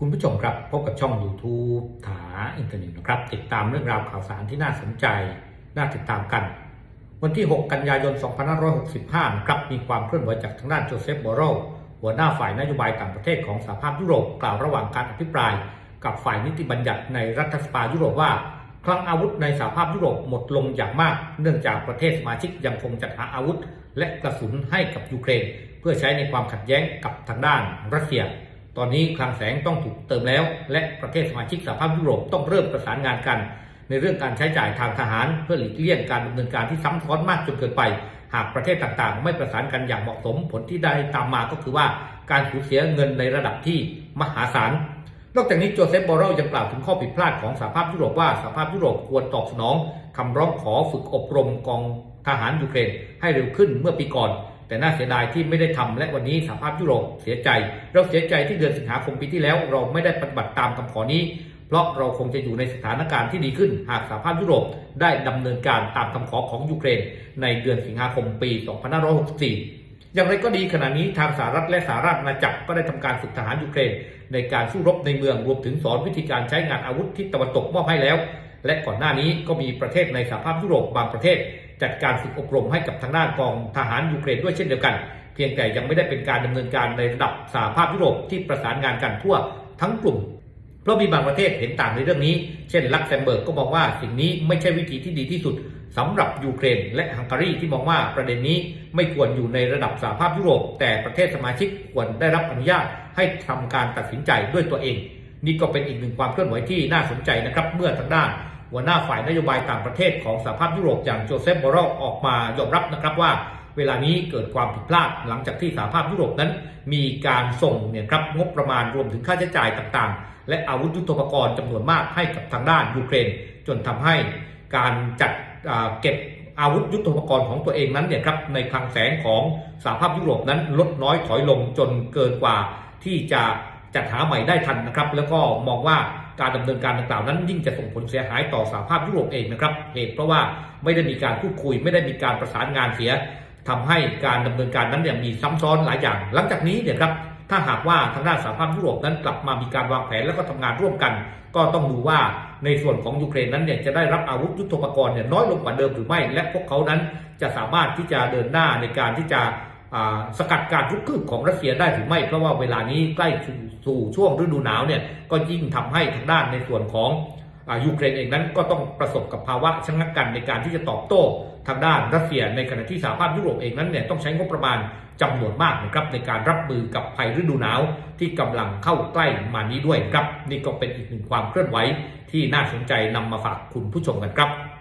คุณผู้ชมครับพบกับช่อง YouTube ถาอินเทอร์เน็ตนะครับ ติดตามเรื่องราวข่าวสารที่น่าสนใจ น่าติดตามกัน วันที่ 6 กันยายน 2565 นะครับ มีความเคลื่อนไหวจากทางด้านโจเซฟบอโรหัวหน้าฝ่ายนโยบายต่างประเทศของสหภาพยุโรปกล่าวระหว่างการอภิปราย กับฝ่ายนิติบัญญัติในรัฐสภายุโรปว่าคลังอาวุธในสหภาพยุโรปหมดลงอย่างมาก เนื่องจากประเทศสมาชิกยังคงจัดหาอาวุธ และกระสุนให้กับยูเครน เพื่อใช้ในความขัดแย้งกับทางด้านรัสเซีย ตอนนี้คลังแสงต้องถูกเติมแล้ว และประเทศสมาชิกสหภาพยุโรปต้องเริ่มประสานงานกัน ในเรื่องการใช้จ่ายทางทหาร เพื่อหลีกเลี่ยงการดำเนินการที่ซ้ำซ้อนมากจนเกินไป หากประเทศต่างๆ ไม่ประสานกันอย่างเหมาะสมผลที่ได้ตามมาก็คือว่าการสูญเสียเงินในระดับที่มหาศาลนอกจากนี้โจเซฟบอเรลยังกล่าวถึงข้อผิดพลาดของสหภาพยุโรปว่าสหภาพยุโรปควรตอบสนองคำร้องขอฝึกอบรมกองทหารยูเครนให้เร็วขึ้นเมื่อปีก่อน แต่น่าเสียดายที่ไม่ได้ทำและวันนี้สหภาพยุโรปเสียใจ เราเสียใจที่เดือนสิงหาคมปีที่แล้ว เราไม่ได้ปฏิบัติตามคำขอนี้ เพราะเราคงจะอยู่ในสถานการณ์ที่ดีขึ้น หากสหภาพยุโรปได้ดำเนินการตามคำขอของยูเครน ในเดือนสิงหาคมปี 2564อย่างไรก็ดีขณะนี้ทางสหรัฐและสหราชอาณาจักรก็ได้ทำการฝึกทหารยูเครน ในการสู้รบในเมืองรวมถึงสอนวิธีการใช้งานอาวุธที่ตะวันตกมอบให้แล้ว และก่อนหน้านี้ก็มีประเทศในสหภาพยุโรปบางประเทศ จัดการฝึกอบรมให้กับทางด้านกองทหารยูเครนด้วยเช่นเดียวกัน เพียงแต่ยังไม่ได้เป็นการดำเนินการในระดับสหภาพยุโรปที่ประสานงานกันทั่วทั้งกลุ่ม เพราะมีบางประเทศเห็นต่างในเรื่องนี้ เช่นลักเซมเบิร์กก็มองว่าสิ่งนี้ไม่ใช่วิธีที่ดีที่สุดสำหรับยูเครน และฮังการีที่มองว่าประเด็นนี้ไม่ควรอยู่ในระดับสหภาพยุโรป แต่ประเทศสมาชิกควรได้รับอนุญาตให้ทำการตัดสินใจด้วยตัวเอง นี่ก็เป็นอีกหนึ่งความเคลื่อนไหวที่น่าสนใจนะครับเมื่อทางด้าน หัวหน้าฝ่ายนโยบายต่างประเทศของสหภาพยุโรปอย่างโจเซฟบอรอลออกมายอมรับนะครับว่า เวลานี้เกิดความผิดพลาดหลังจากที่สหภาพยุโรปนั้น มีการส่งเนี่ยครับงบประมาณรวมถึงค่าใช้จ่ายต่างๆ และอาวุธยุทโธปกรณ์จำนวนมากให้กับทางด้านยูเครน จนทำให้การจัดเก็บอาวุธยุทโธปกรณ์ของตัวเองนั้นเนี่ยครับในคลังแสงของสหภาพยุโรปนั้นลดน้อยถอยลงจนเกินกว่าที่จะ จัดหาใหม่ได้ทันนะครับ แล้วก็มองว่าการดำเนินการดังกล่าวนั้นยิ่งจะส่งผลเสียหายต่อสหภาพยุโรปเองนะครับ เหตุเพราะว่าไม่ได้มีการพูดคุย ไม่ได้มีการประสานงานเสียทำให้การดำเนินการนั้นเนี่ยมีซ้ำซ้อนหลายอย่าง หลังจากนี้เนี่ยครับถ้าหากว่าทางด้านสหภาพยุโรปนั้นกลับมามีการวางแผนแล้วก็ทำงานร่วมกัน ก็ต้องดูว่าในส่วนของยูเครนนั้นเนี่ยจะได้รับอาวุธยุทโธปกรณ์เนี่ยน้อยลงกว่าเดิมหรือไม่ และพวกเขานั้นจะสามารถที่จะเดินหน้าในการที่จะ สกัดการรุกคืบของรัสเซียได้หรือไม่ เพราะว่าเวลานี้ใกล้สู่ช่วงฤดูหนาวเนี่ยก็ยิ่งทำให้ทางด้านในส่วนของอยูเครนเองนั้นก็ต้องประสบกับภาวะชะงักกันในการที่จะตอบโต้ทางด้านรัสเซีย ในขณะที่สหภาพยุโรปเองนั้นเนี่ยต้องใช้งบประมาณจำนวนมากนะครับในการรับมือกับภัยฤดูหนาว ที่กำลังเข้าใกล้มานี้ด้วยครับ นี่ก็เป็นอีกหนึ่งความเคลื่อนไหวที่น่าสนใจนำมาฝากคุณผู้ชมกันครับ